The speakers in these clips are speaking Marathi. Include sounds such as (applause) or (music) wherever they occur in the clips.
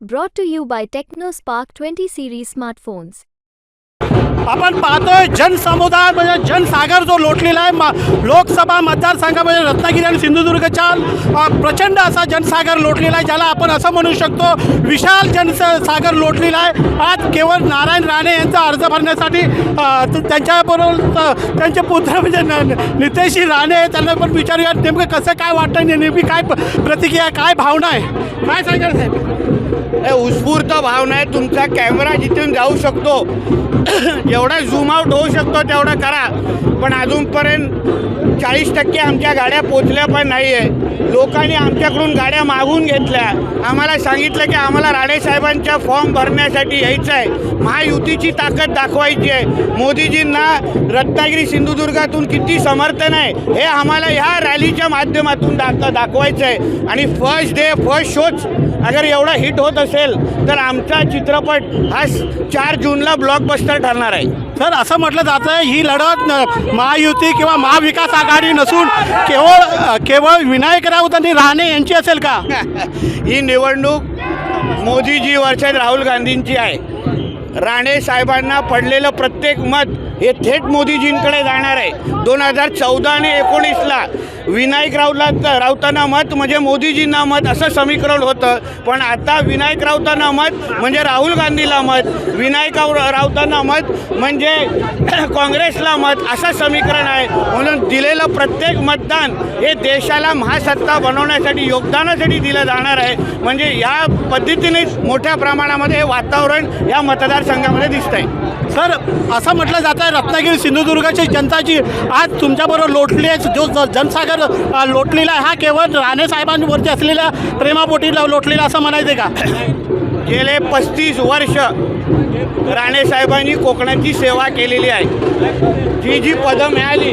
Brought to you by Tecno spark twenty series smartphones आपण पाहतोय जनसमुदाय म्हणजे जनसागर जो लोटलेला आहे मा- लोकसभा मतदारसंघामध्ये म्हणजे रत्नागिरी आणि सिंधुदुर्गच्या प्रचंड असा जनसागर लोटलेला आहे ज्याला आपण असं म्हणू शकतो विशाल जनसागर लोटलेला आहे. आज केवळ नारायण राणे यांचा अर्ज भरण्यासाठी त्यांच्याबरोबर त्यांचे पुत्र म्हणजे न- राणे त्यांना पण विचारूया नेमकं कसं काय वाटतं नेमकी काय प्रतिक्रिया काय भावना आहे? काय सांगाल साहेब? उत्स्फूर्त भावना आहे. तुमचा कॅमेरा जिथून जाऊ शकतो. (clears throat) जेवढा झूम आउट होऊ शकतो तेवढं करा. पण अजूनपर्यंत चाळीस टक्के आमच्या गाड्या पोचल्या पण नाही आहे लोकांनी आमच्याकडून गाड्या मागून घेतल्या. आम्हाला सांगितलं की आम्हाला राणेसाहेबांच्या फॉर्म भरण्यासाठी यायचं आहे महायुतीची ताकद दाखवायची आहे. मोदीजींना रत्नागिरी सिंधुदुर्गातून किती समर्थन आहे हे आम्हाला ह्या रॅलीच्या माध्यमातून दाख दाखवायचं आहे आणि फर्स्ट डे फर्स्ट शोच अगर एवढा हिट होत असेल तर आमचा चित्रपट हा चार जूनला ब्लॉकबस्टर ठरणार आहे. सर असं म्हटलं जातं आहे ही लढत महायुती किंवा महाविकास आघाडी नसून केवळ केवळ विनायक राऊत आणि राणे यांची असेल का? (laughs) ही निवडणूक मोदीजीवरच्या राहुल गांधींची आहे. राणे साहेबांना पडलेलं प्रत्येक मत हे थेट मोदीजींकडे जाणार आहे. दोन हजार चौदा आणि एकोणीसला विनायक रावला राऊतांना मत म्हणजे मोदीजींना मत असं समीकरण होतं. पण आता विनायक राऊतांना मत म्हणजे राहुल गांधीला मत विनायक रावताना राऊतांना मत म्हणजे (clears throat) काँग्रेसला मत असं समीकरण आहे. म्हणून दिलेलं प्रत्येक मतदान हे देशाला महासत्ता बनवण्यासाठी योगदानासाठी दिलं जाणार आहे. म्हणजे या पद्धतीने मोठ्या प्रमाणामध्ये हे वातावरण या मतदारसंघामध्ये दिसतंय. सर असं म्हटलं जातं आहे रत्नागिरी सिंधुदुर्गाची जनताची. आज तुमच्याबरोबर लोटली आहे. जो जनसागर लोटलेला आहे हा केवळ राणे साहेबांवरती असलेल्या प्रेमापोटी लोटलेला असं म्हणायचं का? गेले पस्तीस वर्ष राणेसाहेबांनी कोकणाची सेवा केलेली आहे. जी जी पदं मिळाली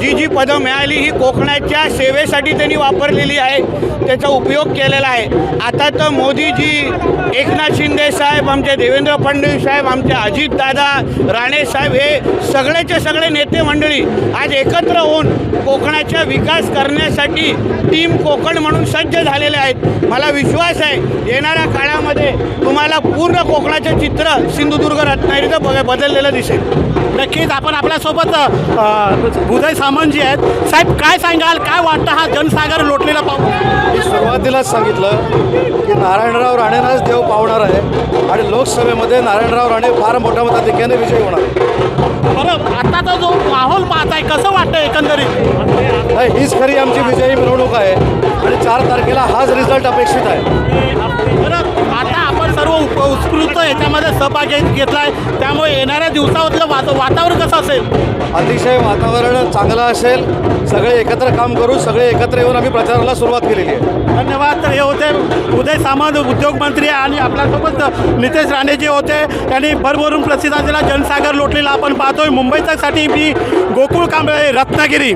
जी जी पदं मिळाली ही कोकणाच्या सेवेसाठी त्यांनी वापरलेली आहे. त्याचा उपयोग केलेला आहे. आता तर मोदीजी एकनाथ शिंदे साहेब आमचे देवेंद्र फडणवीस साहेब आमचे अजितदादा राणे साहेब हे सगळेचे सगळे नेते मंडळी आज एकत्र होऊन कोकणाचा विकास करण्यासाठी टीम कोकण म्हणून सज्ज झालेले आहेत. मला विश्वास आहे येणाऱ्या काळामध्ये तुम्हाला पूर्ण कोकणाचं चित्र सिंधुदुर्ग रत्नागिरीचं बघ बदललेलं दिसेल. नक्कीच आपण आपल्यासोबत उदय सामंत जी आहेत. साहेब काय सांगाल? काय वाटतं हा जनसागर लोटलेला पाहून मी सुरुवातीलाच सांगितलं की नारायणराव राणेंनाच देव पावणार आहे आणि लोकसभेमध्ये नारायणराव राणे फार मोठ्या मताधिक्याने विजयी होणार. आहे. बरं आताचा जो माहोल पाहताय कसं वाटतं एकंदरीत? नाही, हीच खरी आमची विजयी मिरवणूक आहे आणि चार तारखेला हाच रिझल्ट अपेक्षित आहे. याच्यामध्ये सहभाग घेत- घेतलाय. त्यामुळे येणाऱ्या दिवसामधलं वात वातावरण कसं असेल? अतिशय वातावरण चांगलं असेल. सगळे एकत्र काम करू सगळे एकत्र येऊन आम्ही प्रचाराला सुरुवात केलेली आहे. धन्यवाद. तर हे होते उदय सामंत उद्योगमंत्री आणि आपल्यासोबत नितेश राणे जे होते. त्यांनी भरभरून प्रतिसाद दिला जनसागर लोटलेला आपण पाहतोय. मुंबईसाठी मी गोकुळ कांबळे रत्नागिरी.